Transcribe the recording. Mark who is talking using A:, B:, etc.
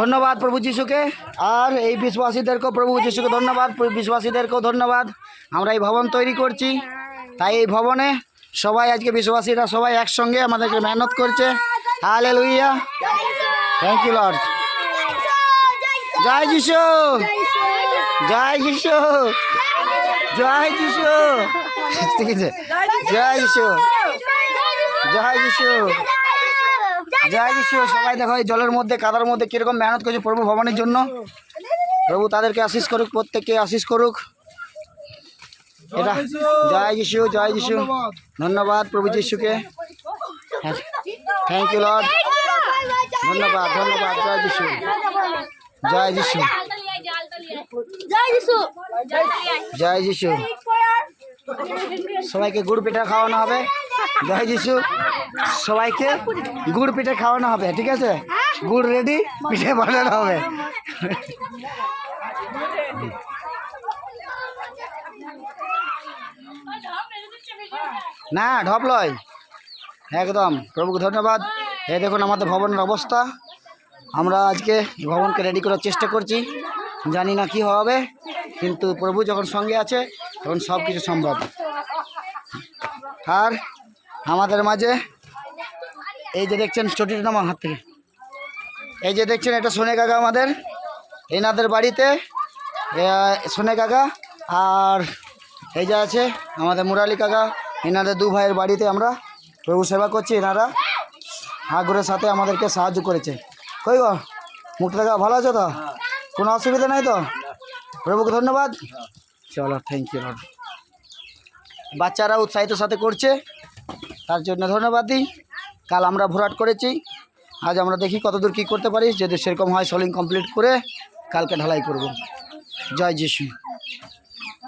A: ধন্যবাদ প্রভু যিশুকে। আর এই বিশ্বাসীদেরকেও প্রভু যিশুকে ধন্যবাদ বিশ্বাসীদেরকেও ধন্যবাদ। আমরা এই ভবন তৈরি করছি। তাই এই ভবনে সবাই আজকে বিশ্বাসীরা সবাই একসঙ্গে আমাদেরকে মেহনত করছে। Hallelujah thank you Lord জয় যিশু। জয় যিশু। জয় যিশু। ঠিক আছে জয় যিশু জয় যিশু জয় যিশু সবাই দেখো এই জলের মধ্যে কাদার মধ্যে কীরকম মেহনত করছে প্রভু ভবনের জন্য। প্রভু তাদেরকে আশিস করুক প্রত্যেককে আশিস করুক। এটা জয় যিশু জয় যিশু ধন্যবাদ। প্রভু যিশুকে। থ্যাংক ইউ লর্ড ধন্যবাদ ধন্যবাদ জয় যিশু জয় যিশু
B: জয় যিশু
A: জয় যিশু সবাইকে গুড় পিঠা খাওয়ানো হবে। জয় যিশু। সবাইকে গুড় পিঠে খাওয়ানো হবে, ঠিক আছে? গুড় রেডি, পিঠে বানানো হবে। না, ঢপ লয়। একদম। প্রভুকে ধন্যবাদ। এই দেখুন আমাদের ভবনের অবস্থা। আমরা আজকে ভবনকে রেডি করার চেষ্টা করছি। জানি না কি হবে, কিন্তু প্রভু যখন সঙ্গে আছে তখন সব কিছু সম্ভব। আর আমাদের মাঝে এই যে দেখছেন চটিটা নামা হাত থেকে। এই যে দেখছেন এটা সোনে কাকা আমাদের এনাদের বাড়িতে সোনে কাকা আর এই যে আছে আমাদের মুরালি কাকা এনাদের দু ভাইয়ের বাড়িতে আমরা প্রভু সেবা করছি এনারা আগ্রহের সাথে আমাদেরকে সাহায্য করেছে। কই গো মুখটা দেখা ভালো আছো তো? কোনো অসুবিধা নাই তো? প্রভুকে ধন্যবাদ। চলো থ্যাংক ইউ লর্ড বাচ্চারা উৎসাহিত সাথে করছে। তার জন্য ধন্যবাদ দিই। কাল আমরা ভরাট করেছি। আজ আমরা দেখি কতদূর কী করতে পারি। যদি সেরকম হয়, সলিং কমপ্লিট করে কালকে ঢালাই করব। জয় যিশু।